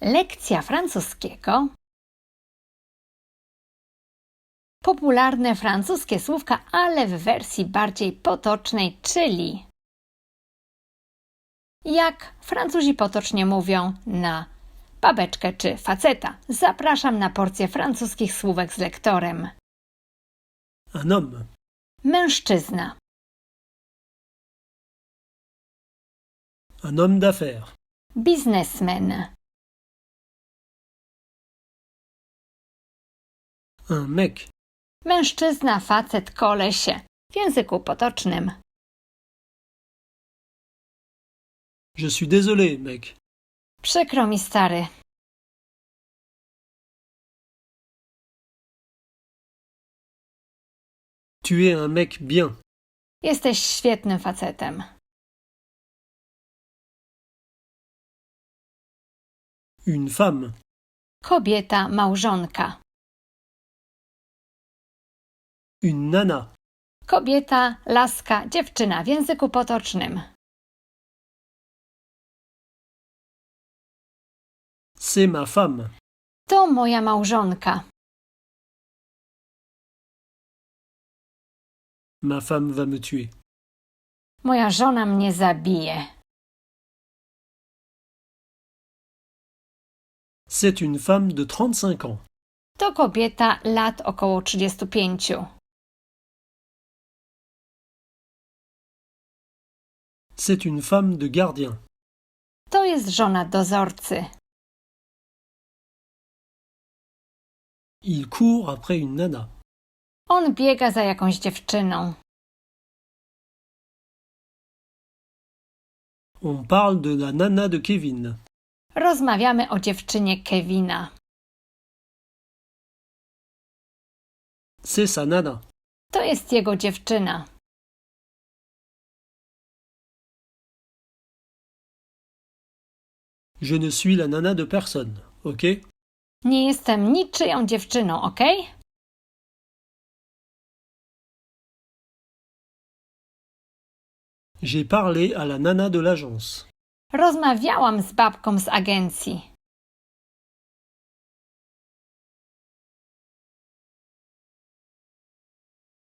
Lekcja francuskiego. Popularne francuskie słówka, ale w wersji bardziej potocznej, czyli jak Francuzi potocznie mówią na babeczkę czy faceta. Zapraszam na porcję francuskich słówek z lektorem. Un homme, Mężczyzna, un homme d'affaires, biznesmen, un mec, mężczyzna, facet, kolesie. W języku potocznym. je suis désolé, mec. Przykro mi, stary. Tu es un mec bien. Jesteś świetnym facetem. Une femme, Kobieta, małżonka. Une nana, Kobieta, laska, dziewczyna w języku potocznym. c'est ma femme. To moja małżonka. Ma femme va me tuer. Moja żona mnie zabije. C'est une femme de 35 ans. To kobieta lat około 35. C'est une femme de gardien. To jest żona dozorcy. Il court après une nana. On biega za jakąś dziewczyną. On parle de la nana de Kevin. Rozmawiamy o dziewczynie Kevina. C'est sa nana. To jest jego dziewczyna. Je ne suis la nana de personne, ok Nie jestem niczyją dziewczyną, ok? J'ai parlé à la nana de l'agence. Rozmawiałam z babką z agencji.